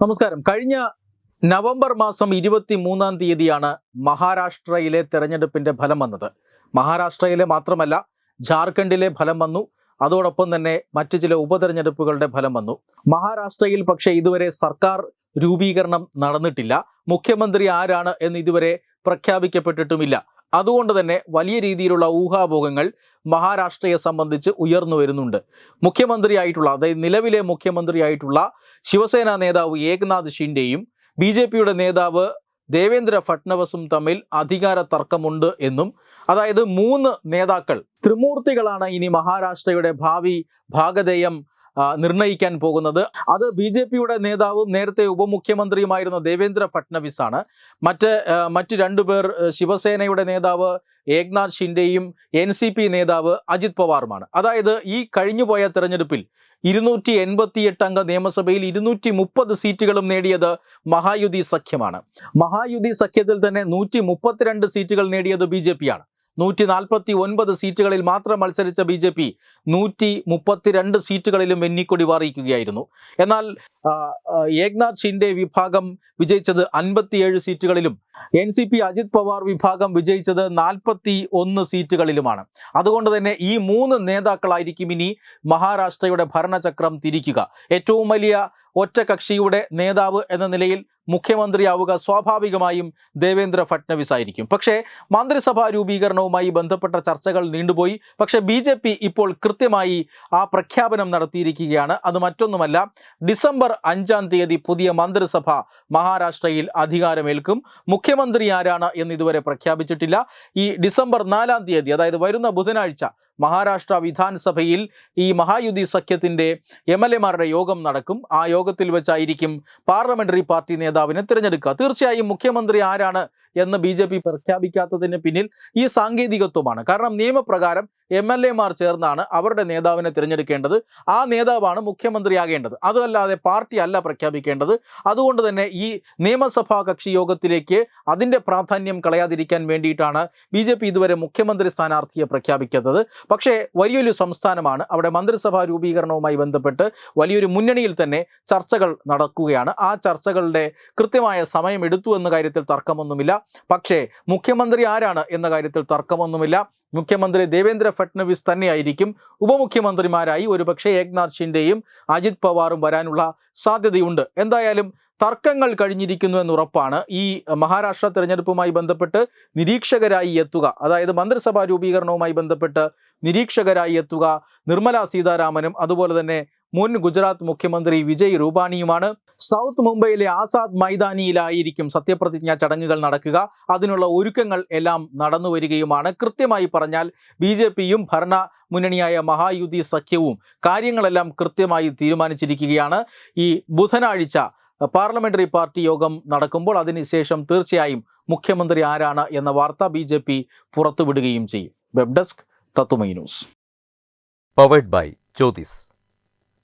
നമസ്കാരം. കഴിഞ്ഞ നവംബർ മാസം ഇരുപത്തി മൂന്നാം തീയതിയാണ് മഹാരാഷ്ട്രയിലെ തെരഞ്ഞെടുപ്പിന്റെ ഫലം വന്നത്. മഹാരാഷ്ട്രയിലെ മാത്രമല്ല ജാർഖണ്ഡിലെ ഫലം വന്നു. അതോടൊപ്പം തന്നെ മറ്റു ചില ഉപതെരഞ്ഞെടുപ്പുകളുടെ ഫലം വന്നു. മഹാരാഷ്ട്രയിൽ പക്ഷേ ഇതുവരെ സർക്കാർ രൂപീകരണം നടന്നിട്ടില്ല. മുഖ്യമന്ത്രി ആരാണ് എന്ന് ഇതുവരെ പ്രഖ്യാപിക്കപ്പെട്ടിട്ടുമില്ല. അതുകൊണ്ട് തന്നെ വലിയ രീതിയിലുള്ള ഊഹാപോഹങ്ങൾ മഹാരാഷ്ട്രയെ സംബന്ധിച്ച് ഉയർന്നു വരുന്നുണ്ട്. മുഖ്യമന്ത്രിയായിട്ടുള്ള അതായത് നിലവിലെ മുഖ്യമന്ത്രിയായിട്ടുള്ള ശിവസേന നേതാവ് ഏക്നാഥ് ഷിൻഡെയും ബി ജെ പിയുടെ നേതാവ് ദേവേന്ദ്ര ഫട്നവസും തമ്മിൽ അധികാര തർക്കമുണ്ട് എന്നും അതായത് മൂന്ന് നേതാക്കൾ ത്രിമൂർത്തികളാണ് ഇനി മഹാരാഷ്ട്രയുടെ ഭാവി ഭാഗധേയം ആ, നിർണയിക്കാൻ പോകുന്നത്. അത് ബി ജെ പിയുടെ നേതാവും നേരത്തെ ഉപമുഖ്യമന്ത്രിയുമായിരുന്ന ദേവേന്ദ്ര ഫട്നവിസ് ആണ് മറ്റ് മറ്റ് രണ്ടുപേർ ശിവസേനയുടെ നേതാവ് ഏക്നാഥ് ഷിൻഡെയും എൻ സി പി നേതാവ് അജിത് പവാറുമാണ്. അതായത് ഈ കഴിഞ്ഞുപോയ തെരഞ്ഞെടുപ്പിൽ ഇരുന്നൂറ്റി എൺപത്തിയെട്ട് അംഗ നിയമസഭയിൽ ഇരുന്നൂറ്റി മുപ്പത് സീറ്റുകളും നേടിയത് മഹായുതി സഖ്യമാണ്. മഹായുതി സഖ്യത്തിൽ തന്നെ നൂറ്റി മുപ്പത്തിരണ്ട് സീറ്റുകൾ നേടിയത് ബി ജെ പിയാണ് നൂറ്റി നാൽപ്പത്തി ഒൻപത് സീറ്റുകളിൽ മാത്രം മത്സരിച്ച ബി ജെ പി നൂറ്റി മുപ്പത്തിരണ്ട് സീറ്റുകളിലും വെന്നിക്കൊടി വാറിയിക്കുകയായിരുന്നു. എന്നാൽ ഏക്നാഥ് ഷിൻഡെ വിഭാഗം വിജയിച്ചത് അൻപത്തിയേഴ് സീറ്റുകളിലും N C P Ajit Pawar വിഭാഗം വിജയിച്ചത് നാൽപ്പത്തി ഒന്ന് സീറ്റുകളിലുമാണ്. അതുകൊണ്ട് തന്നെ ഈ മൂന്ന് നേതാക്കളായിരിക്കും ഇനി മഹാരാഷ്ട്രയുടെ ഭരണചക്രം തിരിക്കുക. ഏറ്റവും വലിയ ഒറ്റ കക്ഷിയുടെ നേതാവ് എന്ന നിലയിൽ മുഖ്യമന്ത്രിയാവുക സ്വാഭാവികമായും ദേവേന്ദ്ര ഫട്നവിസ് ആയിരിക്കും. പക്ഷേ മന്ത്രിസഭാ രൂപീകരണവുമായി ബന്ധപ്പെട്ട ചർച്ചകൾ നീണ്ടുപോയി. പക്ഷേ ബി ഇപ്പോൾ കൃത്യമായി ആ പ്രഖ്യാപനം നടത്തിയിരിക്കുകയാണ്. അത് മറ്റൊന്നുമല്ല ഡിസംബർ അഞ്ചാം തീയതി പുതിയ മന്ത്രിസഭ മഹാരാഷ്ട്രയിൽ അധികാരമേൽക്കും. മുഖ്യമന്ത്രി ആരാണ് എന്ന് ഇതുവരെ പ്രഖ്യാപിച്ചിട്ടില്ല. ഈ ഡിസംബർ നാലാം തീയതി അതായത് വരുന്ന ബുധനാഴ്ച മഹാരാഷ്ട്ര വിധാനസഭയിൽ ഈ മഹായുതി സഖ്യത്തിന്റെ എം എൽ എമാരുടെ യോഗം നടക്കും. ആ യോഗത്തിൽ വെച്ചായിരിക്കും പാർലമെന്ററി പാർട്ടി നേതാവിനെ തിരഞ്ഞെടുക്കുക. തീർച്ചയായും മുഖ്യമന്ത്രി ആരാണ് എന്ന് ബി ജെ പി പ്രഖ്യാപിക്കാത്തതിന് പിന്നിൽ ഈ സാങ്കേതികത്വമാണ്. കാരണം നിയമപ്രകാരം എം എൽ എമാർ ചേർന്നാണ് അവരുടെ നേതാവിനെ തിരഞ്ഞെടുക്കേണ്ടത്. ആ നേതാവാണ് മുഖ്യമന്ത്രിയാകേണ്ടത്. അതല്ലാതെ പാർട്ടി അല്ല പ്രഖ്യാപിക്കേണ്ടത്. അതുകൊണ്ട് തന്നെ ഈ നിയമസഭാ കക്ഷി യോഗത്തിലേക്ക് അതിന്റെ പ്രാധാന്യം കളയാതിരിക്കാൻ വേണ്ടിയിട്ടാണ് ബി ജെ പി ഇതുവരെ മുഖ്യമന്ത്രി സ്ഥാനാർത്ഥിയെ പ്രഖ്യാപിക്കാത്തത്. പക്ഷേ വലിയൊരു സംസ്ഥാനമാണ്. അവിടെ മന്ത്രിസഭാ രൂപീകരണവുമായി ബന്ധപ്പെട്ട് വലിയൊരു മുന്നണിയിൽ തന്നെ ചർച്ചകൾ നടക്കുകയാണ്. ആ ചർച്ചകളുടെ കൃത്യമായ സമയം എടുത്തു എന്ന കാര്യത്തിൽ തർക്കമൊന്നുമില്ല. പക്ഷേ മുഖ്യമന്ത്രി ആരാണ് എന്ന കാര്യത്തിൽ തർക്കമൊന്നുമില്ല. മുഖ്യമന്ത്രി ദേവേന്ദ്ര ഫട്നവിസ് തന്നെയായിരിക്കും. ഉപമുഖ്യമന്ത്രിമാരായി ഒരുപക്ഷെ ഏക്നാഥ് ഷിൻഡെയും അജിത് പവാറും വരാനുള്ള സാധ്യതയുണ്ട്. എന്തായാലും തർക്കങ്ങൾ കഴിഞ്ഞിരിക്കുന്നു എന്നുറപ്പാണ്. ഈ മഹാരാഷ്ട്ര തെരഞ്ഞെടുപ്പുമായി ബന്ധപ്പെട്ട് നിരീക്ഷകരായി എത്തുക അതായത് മന്ത്രിസഭാ രൂപീകരണവുമായി ബന്ധപ്പെട്ട് നിരീക്ഷകരായി എത്തുക നിർമ്മല സീതാരാമനും അതുപോലെ തന്നെ മുൻ ഗുജറാത്ത് മുഖ്യമന്ത്രി വിജയ് രൂപാണിയുമാണ്. സൗത്ത് മുംബൈയിലെ ആസാദ് മൈതാനിയിലായിരിക്കും സത്യപ്രതിജ്ഞ ചടങ്ങുകൾ നടക്കുക. അതിനുള്ള ഒരുക്കങ്ങൾ എല്ലാം നടന്നു വരികയുമാണ്. കൃത്യമായി പറഞ്ഞാൽ ബി ജെ പിയും ഭരണ മുന്നണിയായ മഹായുതി സഖ്യവും കാര്യങ്ങളെല്ലാം കൃത്യമായി തീരുമാനിച്ചിരിക്കുകയാണ്. ഈ ബുധനാഴ്ച പാർലമെന്ററി പാർട്ടി യോഗം നടക്കുമ്പോൾ അതിനുശേഷം തീർച്ചയായും മുഖ്യമന്ത്രി ആരാണ് എന്ന വാർത്ത ബി ജെ പി പുറത്തുവിടുകയും ചെയ്യും. വെബ് ഡെസ്ക് തത്തുമൈ news. Powered by Jyothis